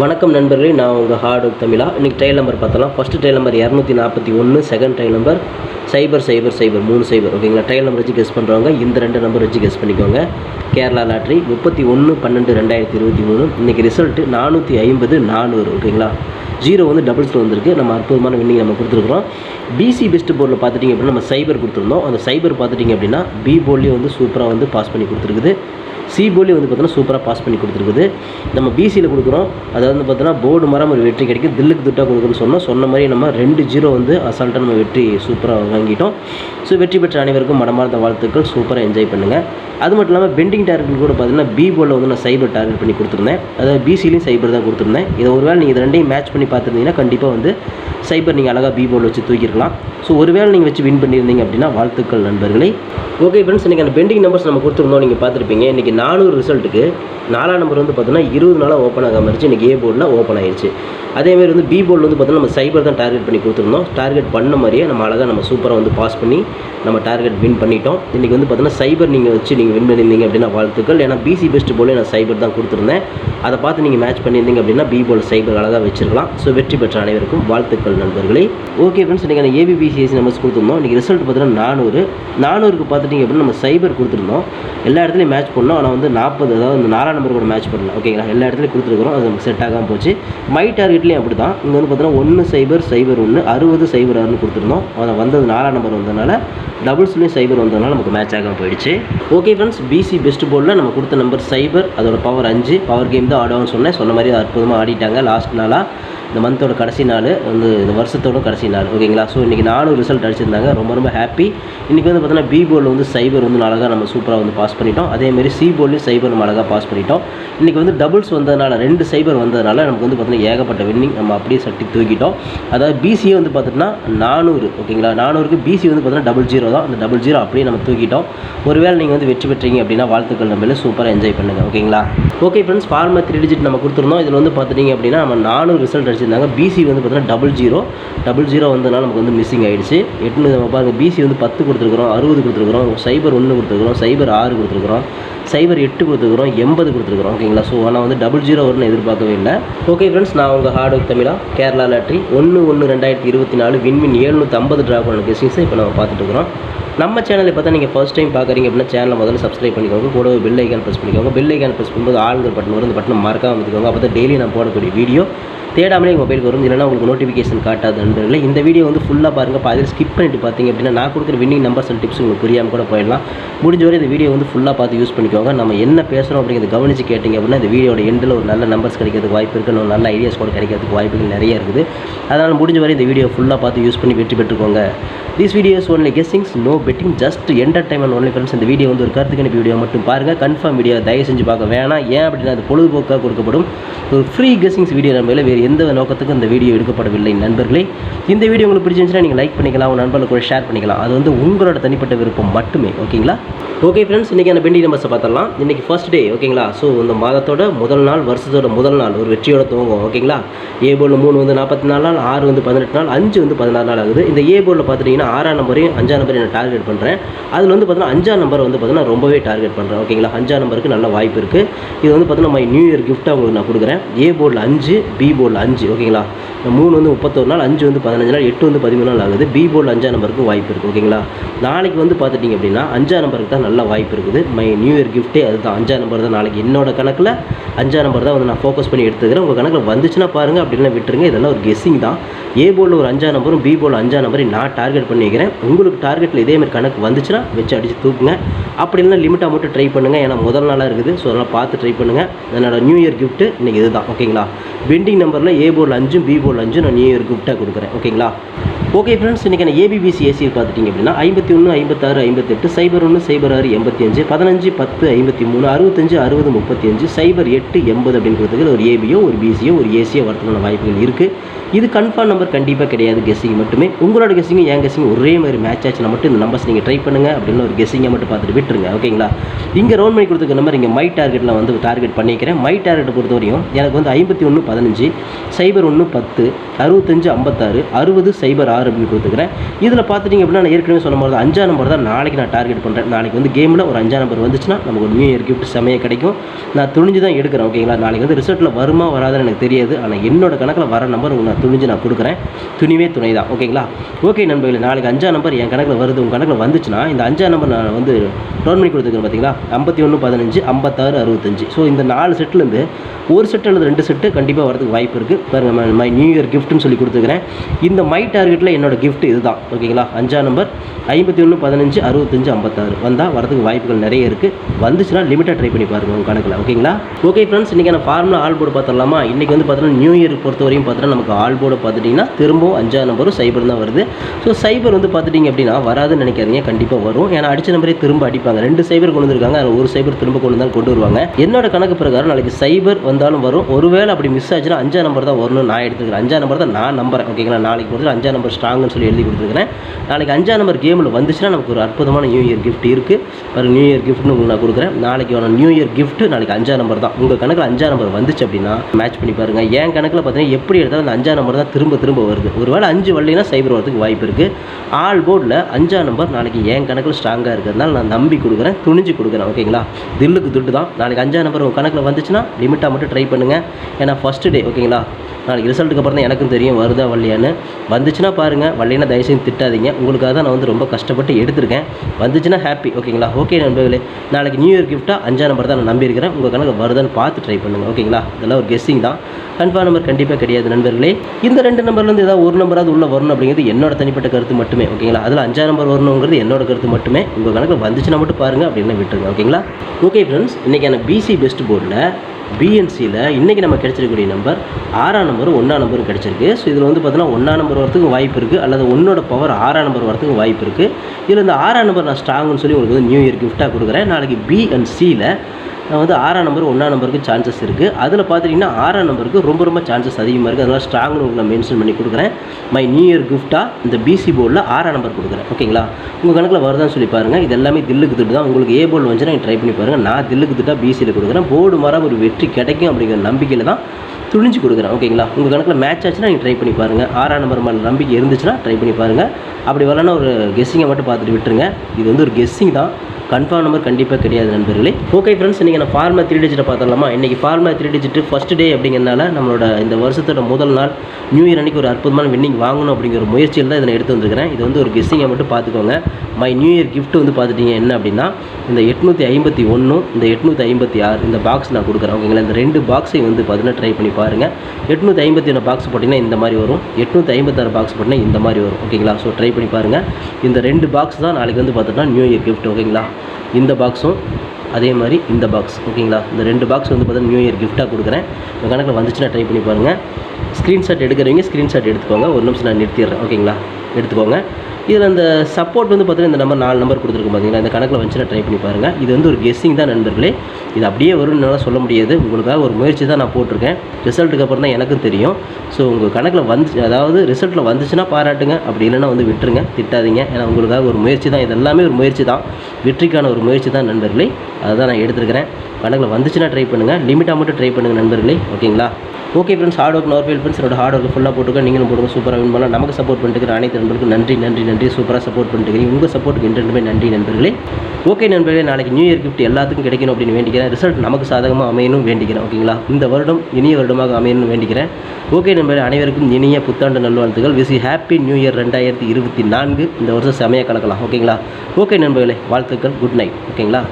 வணக்கம் நண்பர்களே நான் உங்கள் ஹார்ட் ஒர்க் தமிழா. இன்றைக்கி ட்ரையல் நம்பர் பார்த்தலாம். ஃபஸ்ட்டு ட்ரையல் நம்பர் இரநூத்தி நாற்பத்தி ஒன்று செகண்ட் ட்ரையல் நம்பர் சைபர் சைபர் சைபர் மூணு சைபர் ஓகேங்களா ட்ரையல் நம்பர் வச்சு கெஸ் பண்ணுறவங்க இந்த ரெண்டு நம்பர் வச்சு கெஸ் பண்ணிக்கோங்க. கேரளா லாட்ரி முப்பத்தி ஒன்று பன்னெண்டு ரெண்டாயிரத்தி இருபத்தி மூணு. இன்றைக்கி ரிசல்ட்டு நானூற்றி ஐம்பது நானூறு ஓகேங்களா ஜீரோ வந்து டபுள்ஸில் வந்திருக்கு. நம்ம அற்புதமான வின்னிங் நம்ம கொடுத்துருக்குறோம். பிசி பெஸ்ட் போர்டில் பார்த்துட்டிங்க அப்படின்னா நம்ம சைபர் கொடுத்துருந்தோம். அந்த சைபர் பார்த்துட்டிங்க அப்படின்னா பி போர்ட்லேயும் வந்து சூப்பராக வந்து பாஸ் பண்ணி கொடுத்துருக்குது. சி போர்ட்லேயும் வந்து பார்த்தோன்னா சூப்பராக பாஸ் பண்ணி கொடுத்துருக்குது. நம்ம பிசியில் கொடுக்குறோம். அதாவது வந்து பார்த்தோன்னா போர்டு மரம் ஒரு வெற்றி கிடைக்கும். தில்லுக்கு துட்டாக கொடுக்குன்னு சொன்னோம். சொன்ன மாதிரி நம்ம ரெண்டு ஜீரோ வந்து அசால்ட்டாக நம்ம வெற்றி சூப்பராக வாங்கிட்டோம். ஸோ வெற்றி பெற்ற அனைவருக்கும் மனமார்ந்த வாழ்த்துக்கள். சூப்பராக என்ஜாய் பண்ணுங்கள் அது மட்டும் இல்லாமல் பெண்டிங் டார்கெட் கூட பார்த்தீங்கன்னா பி போர்டில் வந்து நான் சைபர் டார்கெட் பண்ணி கொடுத்துருந்தேன். அதாவது பிசிலையும் சைபர் தான் கொடுத்துருந்தேன். இதை ஒருவேளை நீங்கள் இது ரெண்டையும் மேட்ச் பண்ணி பார்த்துருந்தீங்கன்னா கண்டிப்பாக வந்து சைபர் நீங்கள் அழகாக பி போர்டில் வச்சு தூக்கியிருக்கலாம். ஸோ ஒருவேளை நீங்கள் வச்சு வின் பண்ணியிருந்தீங்க அப்படின்னா வாழ்த்துக்கள் நண்பர்களே. ஓகே ஃப்ரெண்ட்ஸ் இன்றைக்கி அந்த பெண்டிங் நம்பர்ஸ் நம்ம கொடுத்துருந்தோம். நீங்கள் பார்த்துருப்பீங்க. இன்றைக்கி நானூறு ரிசல்ட்டுக்கு நாலாம் நம்பர் வந்து பார்த்தோன்னா இருபது நாளாக ஓப்பன் ஆகாமல் இருந்துச்சு. இன்றைக்கி ஏ போர்டில் ஓப்பன் ஆயிடுச்சு அதேமாதிரி வந்து பி போர்டில் வந்து பார்த்தோன்னா நம்ம சைபர் தான் டார்கெட் பண்ணி கொடுத்துருந்தோம். டார்கெட் பண்ண மாதிரியே நம்ம அழகாக நம்ம சூப்பராக வந்து பாஸ் பண்ணி நம்ம டார்கெட் வின் பண்ணிட்டோம். இன்றைக்கி வந்து பார்த்தோன்னா சைபர் நீங்கள் வச்சு நீங்கள் வின் பண்ணியிருந்தீங்க அப்படின்னா வாழ்த்துக்கள். ஏன்னா பிசி பெஸ்ட் போலே நான் சைபர் தான் கொடுத்துருந்தேன். அதை பார்த்து நீங்கள் மேட்ச் பண்ணியிருந்தீங்க அப்படின்னா பி போல் சைபர் அழகாக வச்சிருக்கலாம். ஸோ வெற்றி பெற்ற அனைவருக்கும் வாழ்த்துக்கள் நண்பர்களே. ஓகே ஃப்ரெண்ட்ஸ் இன்றைக்கி ஏபிபிசிஎஸ் நம்பர்ஸ் கொடுத்துருந்தோம். இன்றைக்கி ரிசல்ட் பார்த்தீங்கன்னா நானூறு. நானூறுக்கு பார்த்துட்டிங்க அப்படின்னா நம்ம சைபர் கொடுத்துருந்தோம். எல்லா இடத்துலையும் மேட்ச் பண்ணோம். ஆனால் வந்து நாற்பது அதாவது இந்த நாலாம் நம்பர் கூட மேட்ச் பண்ணல. ஓகேங்களா எல்லா இடத்துலையும் கொடுத்துருக்குறோம். அது நமக்கு செட் ஆகாமல் போச்சு. மை டார்கெட்லேயும் அப்படி தான் இங்கே வந்து பார்த்தீங்கன்னா ஒன்று சைபர் சைபர் ஒன்று அறுபது சைபர் ஆறுன்னு கொடுத்துருந்தோம். அதை வந்தது நாலாம் நம்பர் வந்ததுனால டபுள்ஸ்லேயும் சைபர் வந்ததுனால நமக்கு மேட்ச் ஆகாமல் போயிடுச்சு. ஓகே ஃப்ரெண்ட்ஸ் பிசி பெஸ்ட் போர்டில் நம்ம கொடுத்த நம்பர் சைபர் அதோட பவர் அஞ்சு பவர் கேம் தான் ஆடுவான்னு சொன்னேன். சொன்ன மாதிரி அற்புதமாக ஆடிட்டாங்க. லாஸ்ட் நாளாக இந்த மந்தோட கடைசி நாள் வந்து இந்த வருஷத்தோட கடைசி நாள். ஓகேங்களா? ஸோ இன்றைக்கி நானும் ரிசல்ட் அடிச்சிருந்தாங்க. ரொம்ப ரொம்ப ஹாப்பி இன்றைக்கி வந்து பார்த்தீங்கன்னா பி போர்டில் வந்து சைபர் வந்து அழகாக நம்ம சூப்பராக வந்து பாஸ் பண்ணிட்டோம். அதேமாரி சி போர்ட்லேயும் சைபர் நம்ம அழகாக பாஸ் பண்ணிட்டோம். இன்றைக்கி வந்து டபுள்ஸ் வந்ததுனால ரெண்டு சைபர் வந்ததுனால நமக்கு வந்து பார்த்தீங்கன்னா ஏகப்பட்ட வின்னிங் நம்ம அப்படியே சட்டி தூக்கிட்டோம். அதாவது பிசியே வந்து பார்த்தீங்கன்னா நானூறு ஓகேங்களா? நானூறுக்கு பிசி வந்து பார்த்தீங்கன்னா டபுள் ஜீரோ தான். அந்த டபுள் ஜீரோ அப்படியே நம்ம தூக்கிட்டோம். ஒருவேளை நீங்கள் வந்து வெற்றி பெற்றீங்க அப்படின்னா வாழ்த்துக்கள் நம்மள சூப்பராக என்ஜாய் பண்ணுங்கள் ஓகேங்களா? ஓகே ஃப்ரெண்ட்ஸ் ஃபார்மா த்ரீ டிஜிட் நம்ம கொடுத்துருந்தோம். இதில் வந்து பார்த்துட்டிங்க அப்படின்னா நம்ம நானூறு ரிசல்ட் வச்சுருந்தாங்க. பிசி வந்து பார்த்தீங்கன்னா டபுள் ஜீரோ டபுள் ஜீரோ வந்ததுனால நமக்கு வந்து மிஸ்ஸிங் ஆகிடுச்சு எட்நூறு நம்ம பாருங்கள் பிசி வந்து பத்து கொடுத்துருக்குறோம். அறுபது கொடுத்துருக்குறோம். சைபர் ஒன்று கொடுத்துருக்குறோம். சைபர் ஆறு கொடுத்துருக்குறோம். சைபர் எட்டு கொடுத்துருக்குறோம். எண்பது கொடுத்துருக்குறோம். ஓகேங்களா ஸோ ஆனால் வந்து டபுள் ஜீரோ வரும்னு எதிர்பார்க்கவே இல்லை. ஓகே ஃப்ரெண்ட்ஸ் நான் உங்கள் ஹார்ட் ஒர்க் தமிழா கேரளா லாட்ரி ஒன்று ஒன்று ரெண்டாயிரத்தி இருபத்தி நாலு வின்மின் ஏழ்நூற்றி ஐம்பது ட்ரா பண்ண இப்போ நம்ம பார்த்துட்டு இருக்கிறோம். நம்ம சேனலை பார்த்தா நீங்கள் ஃபஸ்ட் டைம் பார்க்குறீங்க அப்படின்னா சேனலை முதல்ல சப்ஸ்கிரைப் பண்ணிக்கோங்க. கூட பெல் ஐக்கான் ப்ரெஸ் பண்ணிக்கோங்க. பெல் ஐக்கான் ப்ரெஸ் பண்ணும்போது ஆளுங்கிற பட்டன் வரும் அந்த பட்டன் மறக்காமல் வந்துக்கோங்க அப்போ தான் டெய்லி நான் போடக்கூடிய வீடியோ தேடாமலே உங்கள் மொபைலுக்கு வரும். இல்லைனா உங்களுக்கு நோட்டிஃபிகேஷன் காட்டாது நண்பர்களே. இந்த வீடியோ வந்து ஃபுல்லாக பாருங்கள் பாதியில் ஸ்கிப் பண்ணிட்டு பார்த்தீங்க அப்படின்னா நான் கொடுக்குற வின்னிங் நம்பர்ஸ் அண்ட் டிப்ஸ் உங்களுக்கு புரியாமல் கூட போயிடலாம். முடிஞ்ச வரை இந்த வீடியோ வந்து ஃபுல்லாக பார்த்து யூஸ் பண்ணிக்கோங்க. நம்ம என்ன பேசுகிறோம் அப்படிங்கிறத கவனித்து கேட்டிங்க அப்படின்னா இந்த வீடியோட எண்டில் ஒரு நல்ல நம்பர்ஸ் கிடைக்கிறதுக்கு வாய்ப்பு இருக்குது ஒரு நல்ல ஐடியாஸ் கூட கிடைக்கிறதுக்கு வாய்ப்புகள் நிறைய இருக்குது. அதனால் முடிஞ்ச வரை இந்த வீடியோ ஃபுல்லாக பார்த்து யூஸ் பண்ணி வெற்றி பெற்றுக்கோங்க. This videos only guessings no betting just entertainment only friends இந்த வீடியோ வந்து ஒரு கருத்து கணிப்பு வீடியோ மட்டும் பாருங்கள் கன்ஃபார்ம் வீடியோ தயவு செஞ்சு பார்க்க வேணாம். ஏன் அப்படின்னா அது பொழுதுபோக்காக கொடுக்கப்படும். ஒரு ஃப்ரீ கெஸ்ஸிங்ஸ் வீடியோ நம்ம வேறு எந்த நோக்கத்துக்கும் இந்த வீடியோ எடுக்கப்படவில்லை நண்பர்களே. இந்த வீடியோ உங்களுக்கு பிடிச்சிருந்துச்சுன்னா நீங்கள் லைக் பண்ணிக்கலாம். உங்கள் நண்பர்களுக்கு கூட ஷேர் பண்ணிக்கலாம். அது வந்து உங்களோட தனிப்பட்ட விருப்பம் மட்டுமே. ஓகேங்களா ஓகே ஃப்ரெண்ட்ஸ் இன்றைக்கி அந்த பெண்டிங் நம்பர்ஸை பார்த்துடலாம். இன்றைக்கி ஃபர்ஸ்ட் டே ஓகேங்களா ஸோ இந்த மாதத்தோட முதல் நாள் வருஷத்தோட முதல் நாள் ஒரு வெற்றியோட துவங்கும் ஓகேங்களா ஏ போர்டில் மூணு வந்து நாற்பத்தி நாலு நாள் ஆறு வந்து பதினெட்டு நாள் அஞ்சு வந்து பதினாறு நாள் ஆகுது. இந்த ஏ போர்டில் பார்த்துட்டிங்கன்னா ஆறாம் நம்பரையும் அஞ்சாம் நம்பரையும் நான் டார்கெட் பண்ணுறேன் அதில் வந்து பார்த்தீங்கன்னா அஞ்சாம் நம்பர் வந்து பார்த்தீங்கன்னா ரொம்பவே டார்கெட் பண்ணுறேன் ஓகேங்களா அஞ்சாம் நம்பருக்கு நல்ல வாய்ப்பு இருக்குது இது வந்து பார்த்தீங்கன்னா மை நியூ இயர் கிஃப்ட்டாக உங்களுக்கு நான் கொடுக்குறேன். ஏ போர்டில் அஞ்சு பி போர்டில் அஞ்சு ஓகேங்களா மூணு வந்து முப்பத்தொரு நாள் அஞ்சு வந்து பதினஞ்சு நாள் எட்டு வந்து பதிமூணு நாள் ஆகுது. பி போர்டில் அஞ்சாம் நம்பருக்கு வாய்ப்பு இருக்குது ஓகேங்களா நாளைக்கு வந்து பார்த்துட்டிங்க அப்படின்னா அஞ்சாம் நம்பருக்கு தான் நல்ல வாய்ப்பு இருக்குது. மை நியூ இயர் கிஃப்ட்டே அதுதான். அஞ்சாம் நம்பர் தான் நாளைக்கு. என்னோட கணக்கில் அஞ்சாம் நம்பர் தான் வந்து நான் ஃபோக்கஸ் பண்ணி எடுத்துக்கிறேன். உங்கள் கணக்கில் வந்துச்சுன்னா பாருங்கள் அப்படின்னா விட்டுருங்க. இதெல்லாம் ஒரு கெஸ்ஸிங் தான். ஏ போர்டில் ஒரு அஞ்சாம் நம்பரும் பி போர்டில் அஞ்சாம் நம்பரையும் நான் டார்கெட் பண்ணிக்கிறேன். உங்களுக்கு டார்கெட்டில் இதேமாதிரி கணக்கு வந்துச்சுன்னா வச்சு அடித்து தூக்குங்க. அப்படி இல்லைனா லிமிட்டாக மட்டும் ட்ரை பண்ணுங்கள் ஏன்னா முதல் நாளாக இருக்குது. ஸோ அதனால் பார்த்து ட்ரை பண்ணுங்கள் என்னோடய நியூ இயர் கிஃப்ட்டு இன்றைக்கி இதுதான். ஓகேங்களா பெண்டிங் நம்பரில் ஏ போர்டில் அஞ்சும் பி போர்டில் அஞ்சும் நான் நியூ இயர் கிஃப்ட்டாக கொடுக்குறேன். ஓகேங்களா ஓகே ஃப்ரெண்ட்ஸ் இன்றைக்கி நான் ஏபிபிசி ஏசியில் பார்த்துட்டிங்க அப்படின்னா ஐம்பத்தி ஒன்று ஐம்பத்தாறு ஐம்பத்தெட்டு சைபர் ஒன்று சைபர் ஆறு எண்பத்தி அஞ்சு பதினஞ்சு பத்து ஐம்பத்தி மூணு அறுபத்தஞ்சு அறுபது முப்பத்தி அஞ்சு சைபர் எட்டு எண்பது அப்படின்னு ஒரு ஏபியோ ஒரு பிசியோ ஒரு ஏசியோ வரத்துக்கான வாய்ப்புகள் இருக்குது இது கன்ஃபார்ம் நம்பர் கண்டிப்பாக கிடையாது கெஸ்ஸிங் மட்டுமே. உங்களோட கெஸ்ஸிங் என் கெஸ்ஸிங் ஒரே மாதிரி மேட்ச் ஆச்சுன்னா மட்டும் இந்த நம்பர்ஸ் நீங்கள் ட்ரை பண்ணுங்கள் அப்படின்னு ஒரு கெஸ்ஸிங்கை மட்டும் பார்த்துட்டு விட்டுருங்க ஓகேங்களா இங்கே ரவுண்ட் பண்ணி கொடுத்துருக்க நம்பர் இங்கே மை டார்கெட்டில் வந்து டார்கெட் பண்ணிக்கிறேன். மை டார்கெட்டை பொறுத்த வரையும் எனக்கு வந்து ஐம்பத்தி ஒன்று பதினஞ்சு சைபர் ஒன்று பத்து அறுபத்தஞ்சு ஐம்பத்தாறு அறுபது சைபர் ஆறு அப்படின்னு கொடுத்துக்கிறேன் இதில் பார்த்துட்டிங்க அப்படின்னா நான் ஏற்கனவே சொன்ன மாதிரி தான் அஞ்சா நம்பர் தான் நாளைக்கு நான் டார்கெட் பண்ணுறேன் நாளைக்கு வந்து கேமில் ஒரு அஞ்சா நம்பர் வந்துச்சுன்னா நமக்கு ஒரு நியூ இயர் கிஃப்ட் செமையாக கிடைக்கும். நான் துணிஞ்சு தான் எடுக்கிறேன் ஓகேங்களா நாளைக்கு வந்து ரிசல்ட்டில் வருமா வராதுன்னு எனக்கு தெரியாது. ஆனால் என்னோட கணக்கில் வர நம்பர் உங்களுக்கு நான் துணிஞ்சு நான் கொடுக்குறேன். துணிவே துணை தான் ஓகேங்களா? ஓகே நண்பர்களே நாளைக்கு அஞ்சாம் நம்பர் என் கணக்கில் வருது உங்கள் கணக்கில் வந்துச்சுன்னா இந்த அஞ்சாம் நம்பர் நான் வந்து டோன் பண்ணி கொடுத்துருக்கேன் பார்த்தீங்களா ஐம்பத்தி ஒன்று பதினஞ்சு ஐம்பத்தாறு அறுபத்தஞ்சு. ஸோ இந்த நாலு செட்லேருந்து ஒரு செட் அல்லது ரெண்டு செட்டு கண்டிப்பாக வரதுக்கு வாய்ப்பு இருக்குது பாருங்கள் மை நியூ இயர் கிஃப்ட்னு சொல்லி கொடுத்துருக்கிறேன் இந்த மை டார்கெட்டில் என்னோட இது இதுதான். ஓகேங்களா? அஞ்சாம் நம்பர் ஐம்பத்தி ஒன்று பதினஞ்சு அறுபத்தஞ்சு ஐம்பத்தாறு. வந்தால் வரதுக்கு வாய்ப்புகள் நிறைய இருக்குது வந்துச்சுன்னா லிமிட்டாக ட்ரை பண்ணி பாருங்கள் உங்கள் கணக்கில். ஓகேங்களா? ஓகே ஃப்ரெண்ட்ஸ் இன்றைக்கி நான் ஃபார்முலா ஆல் போர்டு பார்த்துடலாமா? இன்றைக்கி வந்து பார்த்தோன்னா நியூ இயர் பொறுத்த வரையும் பார்த்தோன்னா நமக்கு ஆல் போர்டு பார்த்துட்டிங்கன்னா திரும்பவும் அஞ்சாவது நம்பரும் சைபர் தான் வருது. ஸோ சைபர் வந்து பார்த்துட்டிங்க அப்படின்னா வராதுன்னு நினைக்காதீங்க கண்டிப்பாக வரும். ஏன்னா அடிச்ச நம்பரே திரும்ப அடிப்பாங்க. ரெண்டு சைபர் கொண்டு வந்திருக்காங்க அதில் ஒரு சைபர் திரும்ப கொண்டு வந்தாலும் கொண்டு வருவாங்க. என்னோட கணக்கு பிரகாரம் நாளைக்கு சைபர் வந்தாலும் வரும். ஒருவேளை அப்படி மிஸ் ஆச்சுன்னா அஞ்சா நம்பர் தான் வரணும்னு நான் எடுத்துக்கிறேன். அஞ்சா நம்பர் தான் நான் நம்புறேன். ஓகேங்களா நாளைக்கு கொடுத்து அஞ்சா நம்பர் ஸ்ட்ராங்னு சொல்லி எழுதி கொடுத்துருக்கிறேன். நாளைக்கு அஞ்சா நம்பர் கேமில் வந்துச்சுன்னா நமக்கு ஒரு அற்புதமான நியூ இயர் கிஃப்ட் இருக்குது ஒரு நியூ இயர் கிஃப்ட்னு உங்களுக்கு நான் கொடுக்குறேன். நாளைக்கு வர நியூ இயர் கிஃப்ட் நாளைக்கு அஞ்சா நம்பர் தான். உங்கள் கணக்கில் அஞ்சா நம்பர் வந்துச்சு அப்படின்னா மேட்ச் பண்ணி பாருங்கள் என் கணக்கில் பார்த்தீங்கன்னா எப்படி எடுத்தாலும் அந்த அஞ்சா நம்பர் தான் திரும்ப திரும்ப வருது. ஒருவேளை அஞ்சு வரலைன்னா சைபர் வரதுக்கு வாய்ப்பு இருக்குது ஆல் போர்டில் அஞ்சாம் நம்பர் நாளைக்கு என் கணக்கில் ஸ்ட்ராங்காக இருக்கிறதுனால நான் நம்பி கொடுக்குறேன் துணிஞ்சு கொடுக்குறேன் ஓகேங்களா தில்லுக்கு துட்டு தான். நாளைக்கு அஞ்சாம் நம்பர் உங்கள் கணக்கில் வந்துச்சுன்னா லிமிட்டாக மட்டும் ட்ரை பண்ணுங்கள் ஏன்னா ஃபஸ்ட்டு டே ஓகேங்களா நாளைக்கு ரிசல்ட்டுக்கு அப்புறம் தான் எனக்கும் தெரியும் வருதா வரலையான்னு. வந்துச்சுன்னா பாருங்கள் வரலைன்னா தயவுசெய்து திட்டாதீங்க. உங்களுக்காக தான் நான் வந்து ரொம்ப கஷ்டப்பட்டு எடுத்திருக்கேன். வந்துச்சுன்னா ஹாப்பி ஓகேங்களா ஓகே நண்பர்களே நாளைக்கு நியூ இயர் கிஃப்ட்டாக அஞ்சாம் நம்பர் தான் நான் நம்பியிருக்கிறேன். உங்கள் கணக்கு வருதான்னு பார்த்து ட்ரை பண்ணுங்கள் ஓகேங்களா இதெல்லாம் ஒரு கெஸ்ஸிங் தான். கன்ஃபார்ம் நம்பர் கண்டிப்பாக கிடையாது நண்பர்களே. இந்த ரெண்டு நம்பர்லேருந்து ஏதாவது ஒரு நம்பராவது உள்ளே வரணும் அப்படிங்கிறது என்னோட தனிப்பட்ட கருத்து மட்டுமே. ஓகேங்களா அதில் அஞ்சாம் நம்பர் வரணுங்கிறது என்னோட கருத்து மட்டுமே. உங்கள் கணக்கு வந்துச்சுன்னா மட்டும் பாருங்கள் அப்படின்னு விட்டுருங்க. ஓகேங்களா ஓகே ஃப்ரெண்ட்ஸ் இன்றைக்கான பிசி பெஸ்ட் போர்டில் பிஎன்சியில் இன்றைக்கி நம்ம கிடச்சிருக்கக்கூடிய நம்பர் ஆறாம் நம்பரும் ஒன்றா நம்பரும் கிடச்சிருக்கு. ஸோ இதில் வந்து பார்த்தீங்கன்னா ஒன்றாம் நம்பர் வரத்துக்கு வாய்ப்பு இருக்குது அல்லது ஒன்னோட பவர் ஆறாம் நம்பர் வரத்துக்கு வாய்ப்பு இருக்குது இதில் இந்த ஆறாம் நம்பர் நான் ஸ்ட்ராங்குன்னு சொல்லி உங்களுக்கு வந்து நியூ இயர் கிஃப்ட்டாக கொடுக்குறேன். நாளைக்கு பி அண்ட் சியில் வந்து ஆறாம் நம்பர் ஒன்றாம் நம்பருக்கு சான்சஸ் இருக்குது அதில் பார்த்துட்டிங்கன்னா ஆறாம் நம்பருக்கு ரொம்ப ரொம்ப சான்சஸ் அதிகமாக இருக்குது அதனால் ஸ்ட்ராங் உங்களுக்கு நான் மென்ஷன் பண்ணி கொடுக்குறேன். மை நியூ இயர் கிஃப்ட்டாக இந்த பிசி போர்டில் ஆறாம் நம்பர் கொடுக்குறேன். ஓகேங்களா உங்கள் கணக்கில் வருதான்னு சொல்லி பாருங்கள் இது எல்லாமே தில்லுக்கு திட்டு தான். உங்களுக்கு ஏ போர்டு வந்துச்சுன்னா நீங்கள் ட்ரை பண்ணி பாருங்கள் நான் தில்லுக்கு திட்டாக பிசியில் கொடுக்குறேன். போர்டு மாறாக ஒரு வெற்றி கிடைக்கும் அப்படிங்கிற நம்பிக்கையில் தான் துணிஞ்சு கொடுக்குறேன் ஓகேங்களா? உங்கள் கணக்கில் மேட்ச் ஆச்சுன்னா நீங்கள் ட்ரை பண்ணி பாருங்கள் ஆறாம் நம்பர் மேலே நம்பிக்கை இருந்துச்சுன்னா ட்ரை பண்ணி பாருங்கள் அப்படி வரலன்னா ஒரு கெஸ்ஸிங்கை மட்டும் பார்த்துட்டு விட்டுருங்க. இது வந்து ஒரு கெஸ்ஸிங் தான். கன்ஃபார்ம் நம்பர் கண்டிப்பாக கிடையாது நண்பர்களே. ஓகே ஃப்ரெண்ட்ஸ் நீங்கள் நான் ஃபார்மா த்ரீ டிஜிட்டை பார்த்துடலாமா? இன்றைக்கி ஃபார்மா த்ரீ டிஜிட்டு ஃபஸ்ட் டே அப்படிங்கிறனால நம்மளோட இந்த வருஷத்தோட முதல் நாள் நியூ இயர் அன்றைக்கி ஒரு அற்புதமான வின்னிங் வாங்கணும் அப்படிங்கிற ஒரு முயற்சியில் தான் இதை எடுத்து வந்திருக்கிறேன். இது வந்து ஒரு கெஸ்ஸிங்கை மட்டும் பார்த்துக்கோங்க. மை நியூ இயர் கிஃப்ட் வந்து பார்த்துட்டீங்க என்ன அப்படின்னா இந்த எட்நூற்றி ஐம்பத்தி ஒன்றும் இந்த எட்நூற்றி ஐம்பத்தி ஆறு இந்த பாக்ஸ் நான் கொடுக்குறேன் ஓகேங்களா? இந்த ரெண்டு பாக்ஸையும் வந்து பார்த்தீங்கன்னா ட்ரை பண்ணி பாருங்கள் எட்நூற்றி ஐம்பத்தி ஒன்று பாக்ஸ் போட்டிங்கன்னா இந்த மாதிரி வரும். எட்நூற்றி ஐம்பத்தாறு பாக்ஸ் போட்டிங்கன்னா இந்த மாதிரி வரும். ஓகேங்களா ஸோ ட்ரை பண்ணி பாருங்கள் இந்த ரெண்டு பாக்ஸ் தான் நாளைக்கு வந்து பார்த்தோன்னா நியூ இயர் கிஃப்ட் ஓகேங்களா இந்த பாக்ஸும் அதே மாதிரி இந்த பாக்ஸ் ஓகேங்களா இந்த ரெண்டு பாக்ஸ் வந்து பார்த்தீங்கன்னா நியூ இயர் கிஃப்ட்டாக கொடுக்குறேன். உங்கள் கணக்கில் வந்துச்சுன்னா ட்ரை பண்ணி பாருங்கள் ஸ்க்ரீன்ஷாட் எடுக்கிறவங்க ஸ்க்ரீன்ஷாட் எடுத்துக்கோங்க. ஒரு நிமிஷம் நான் நிறுத்திடுறேன் ஓகேங்களா எடுத்துக்கோங்க. இதில் அந்த சப்போர்ட் வந்து பார்த்தீங்கன்னா இந்த நம்பர் நாலு நம்பர் கொடுத்துருக்கு பார்த்தீங்களா இந்த கணக்கில் வந்துச்சுன்னா ட்ரை பண்ணி பாருங்கள் இது வந்து ஒரு கெஸ்ஸிங் தான் நண்பர்களே. இது அப்படியே வரும்னு என்னால் சொல்ல முடியாது. உங்களுக்காக ஒரு முயற்சி தான் நான் போட்டிருக்கேன். ரிசல்ட்டுக்கு அப்புறம் தான் எனக்கும் தெரியும். ஸோ உங்கள் கணக்கில் வந்து அதாவது ரிசல்ட்டில் வந்துச்சுன்னா பாராட்டுங்க. அப்படி இல்லைன்னா வந்து விட்டுருங்க. திட்டாதீங்க. ஏன்னா உங்களுக்காக ஒரு முயற்சி தான். இது எல்லாமே ஒரு முயற்சி தான். வெற்றிக்கான ஒரு முயற்சி தான் நண்பர்களே. அதை தான் நான் எடுத்துருக்கிறேன். கணக்கில் வந்துச்சுன்னா ட்ரை பண்ணுங்கள் லிமிட்டாக மட்டும் ட்ரை பண்ணுங்கள் நண்பர்களே. ஓகேங்களா ஓகே ஃப்ரெண்ட்ஸ் ஹார்ட் ஒர்க் நோர்ஃபீல் ஃப்ரெண்ட்ஸ் என்னோட ஹார்ட் ஒர்க் ஃபுல்லாக போட்டுக்க நீங்களும் போடுங்க சூப்பராக வின் பண்ணலாம். நமக்கு சப்போர்ட் பண்ணிட்டு அனைத்து நண்பர்களுக்கும் நன்றி நன்றி நன்றி. சூப்பராக சப்போர்ட் பண்ணிட்டு உங்கள் சப்போர்ட்டுக்கு என்றென்றுமே நன்றி நண்பர்களே. ஓகே நண்பர்களே நாளைக்கு நியூ இயர் கிஃப்ட் எல்லாத்துக்கும் கிடைக்கணும் அப்படின்னு வேண்டிக்கிறேன். ரிசல்ட் நமக்கு சாதகமாக அமையணும் வேண்டிக்கிறேன். ஓகேங்களா இந்த வருடம் இனிய வருடமாக அமையணும்னு வேண்டிக்கிறேன். ஓகே நண்பர்களே அனைவருக்கும் இனிய புத்தாண்டு நல்வாழ்த்துக்கள். விசி ஹாப்பி நியூ இயர் ரெண்டாயிரத்தி இருபத்தி நான்கு. இந்த வருஷம் செமையாக கலக்கலாம். ஓகேங்களா ஓகே நண்பர்களே வாழ்த்துக்கள். குட் நைட் ஓகேங்களா